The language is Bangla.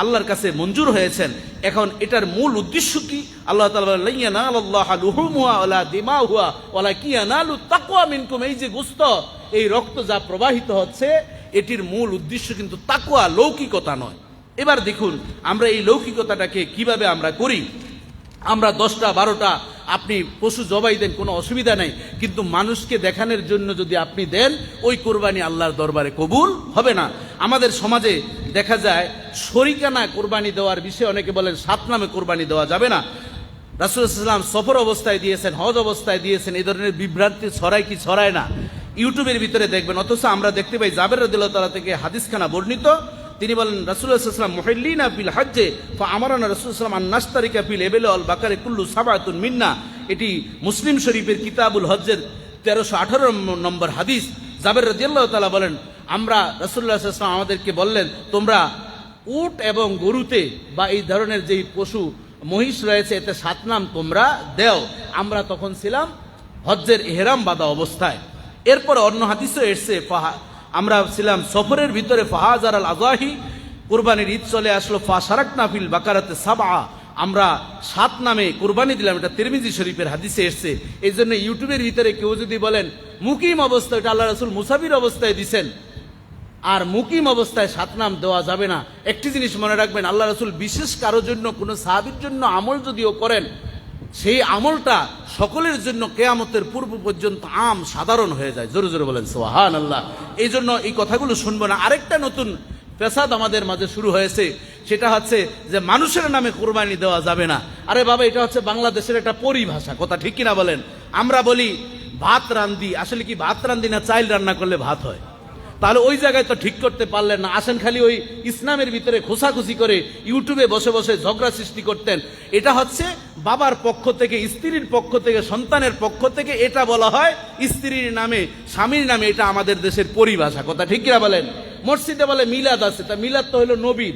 আল্লাহর কাছে মঞ্জুর হয়েছেন। এখন এটার মূল উদ্দেশ্য কি? আল্লাহ তাআলা বলেন, "লাইয়া নাল আল্লাহ লুহুমুহা ওয়ালা দিমাহুহা ওয়ালা কিয়ানালু তাকওয়া মিনকুম। এই যে গুস্ত এই রক্ত যা প্রবাহিত হচ্ছে এটির মূল উদ্দেশ্য কিন্তু তাকুয়া লৌকিকতা নয়। এবার দেখুন আমরা এই লৌকিকতাটাকে কীভাবে আমরা করি? আমরা দশটা বারোটা আপনি পশু জবাই দেন কোনো অসুবিধা নেই। কিন্তু মানুষকে দেখানোর জন্য যদি আপনি দেন ওই কোরবানি আল্লাহর দরবারে কবুল হবে না। আমাদের সমাজে দেখা যায়, শরিকানা কোরবানি দেওয়ার বিষয়ে অনেকে বলেন সাত নামে কোরবানি দেওয়া যাবে না। রাসুলাম সফর অবস্থায় দিয়েছেন, হজ অবস্থায় দিয়েছেন এই ধরনের বিভ্রান্তি ছড়ায় কি ছড়ায় না? ইউটিউবের ভিতরে দেখবেন, অথচ আমরা দেখতে পাই জাবের রদুল্লাহ থেকে হাদিসখানা বর্ণিত। তিনি বলেন রাসুল্লাহাম মহিলিনা পিল হাজ্জে আমারানা রসুলাম আন্নাস্তারিকা পিল এবেল অল বাকারে কুল্লু সাবাতুন মিন্না। এটি মুসলিম শরীফের কিতাবুল হজ্জের তেরোশো আঠারো নম্বর হাদিস। জাবের রদিয়াল্লাহ তালা বলেন আমরা রসুল্লাহাম আমাদেরকে বললেন, তোমরা উট এবং গরুতে বা এই ধরনের যেই পশু, মহিষ রয়েছে, এতে সাত নাম তোমরা দেও। আমরা তখন ছিলাম হজ্জের এহরাম বাঁধা অবস্থায়। এরপর অন্য হাদিসও এসছে, ফাহা আমরা ছিলাম সফরের ভিতরে, ফাহাজার আল আজাহি কুরবানির ঈদ চলে আসলো ফা সারাক নাফিল বাকারাতে সাবা আমরা সাত নামে কুরবানি দিলাম, এটা তিরমিজি শরীফের হাদিসে এসছে। এই জন্য ইউটিউবের ভিতরে কেউ যদি বলেন, মুকিম অবস্থা, এটা আল্লাহ রসুল মুসাফির অবস্থায় দিছেন। আর মুকিম অবস্থায় সাত নাম দেওয়া যাবে না। একটি জিনিস মনে রাখবেন, আল্লাহ রসুল বিশেষ কারোর জন্য, কোনো সাহাবির জন্য আমল যদিও করেন, সেই আমলটা সকলের জন্য কেয়ামতের পূর্ব পর্যন্ত আম সাধারণ হয়ে যায়। জোরে জোরে বলেন সোহান আল্লাহ এই জন্য এই কথাগুলো শুনব না। আরেকটা নতুন পেশাদ আমাদের মাঝে শুরু হয়েছে, সেটা হচ্ছে যে মানুষের নামে কোরবানি দেওয়া যাবে না। আরে বাবা, এটা হচ্ছে বাংলাদেশের একটা পরিভাষা, কথা ঠিক কিনা বলেন? আমরা বলি, ভাত রান্ধি। আসলে কি ভাত রান্ধি না চাইল রান্না করলে ভাত হয়? তাহলে ওই জায়গায় তো ঠিক করতে পারলেন না। আসেন খালি ওই ইসলামের ভিতরে খোসাখুসি করে ইউটিউবে বসে বসে ঝগড়া সৃষ্টি করতেন। এটা হচ্ছে বাবার পক্ষ থেকে, স্ত্রীর পক্ষ থেকে, সন্তানের পক্ষ থেকে এটা বলা হয় স্ত্রীর নামে, স্বামীর নামে এটা আমাদের দেশের পরিভাষা। কথা ঠিক কিনা বলেন? মসজিদে বলে মিলাদ আছে, তা মিলাদ তো হলো নবীর।